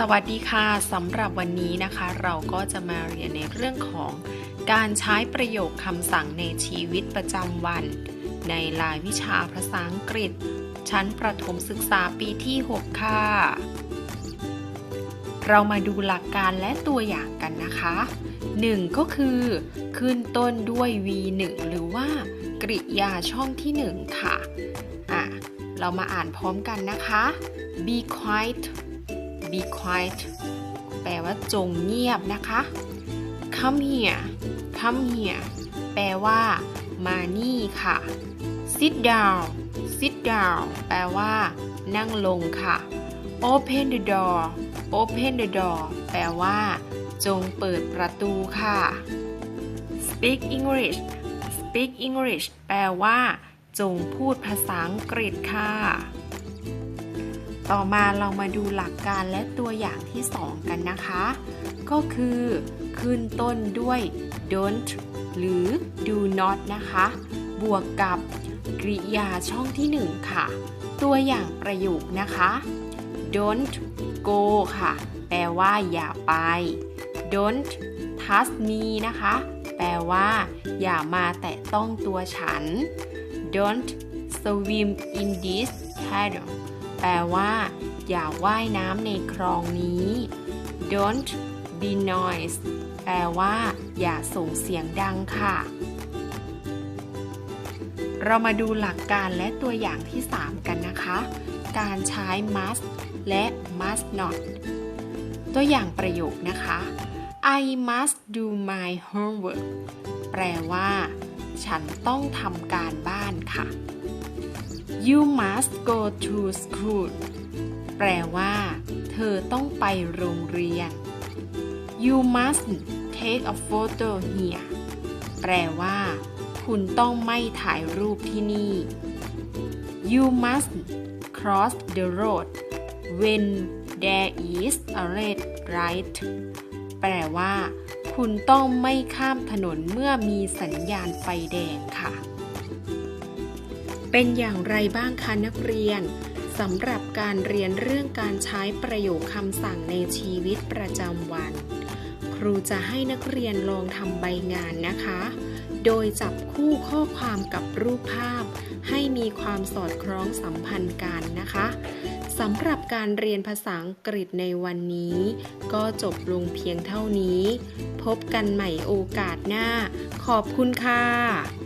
สวัสดีค่ะสำหรับวันนี้นะคะ เราก็จะมาเรียนในเรื่องของการใช้ประโยคคำสั่งในชีวิตประจำวัน ในรายวิชาภาษาอังกฤษ ชั้นประถมศึกษาปีที่ 6 ค่ะ เรามาดูหลักการและตัวอย่างกันนะคะ 1 ก็คือ ขึ้นต้นด้วย v1 หรือว่า กริยาช่องที่ 1 ค่ะอะ เรามาอ่านพร้อมกันนะคะ be quiet be quiet แปลว่าจงเงียบนะคะ come here come here แปลว่า มานี่ค่ะ sit down sit down แปลว่า นั่งลงค่ะ open the door open the door แปลว่า จงเปิดประตูค่ะ speak English speak English แปลว่า จงพูดภาษาอังกฤษค่ะ ต่อมาเรามาดูหลักการและตัวอย่างที่ 2 กันนะคะ ก็คือขึ้นต้นด้วย don't หรือ do not นะคะ บวกกับกริยาช่องที่ 1 ค่ะ ตัวอย่างประโยคนะคะ don't go ค่ะ แปลว่าอย่าไป don't touch me นะคะ แปลว่า อย่ามาแตะต้องตัวฉัน don't swim in this puddle แปลว่า อย่าว่ายน้ำในคลองนี้ don't be noise แปลว่า อย่าส่งเสียงดังค่ะ เรามาดูหลักการและตัวอย่างที่ 3 กันนะคะ การใช้ must และ must not ตัวอย่างประโยคนะคะ I must do my homework แปลว่า ฉันต้องทำการบ้านค่ะ You must go to school แปลว่า เธอต้องไปโรงเรียน You must take a photo here แปลว่า คุณต้องไม่ถ่ายรูปที่นี่ You must cross the road when there is a red light แปลว่า คุณต้องไม่ข้ามถนนเมื่อมีสัญญาณไฟแดงค่ะ เป็นอย่างไรบ้างคะนักเรียนสำหรับการเรียนเรื่องการใช้ประโยคคำสั่งในชีวิตประจำวัน ครูจะให้นักเรียนลองทำใบงานนะคะ โดยจับคู่ข้อความกับรูปภาพ ให้มีความสอดคล้องสัมพันธ์กันนะคะสำหรับการเรียนภาษาอังกฤษในวันนี้ ก็จบลงเพียงเท่านี้ พบกันใหม่โอกาสหน้า ขอบคุณค่ะ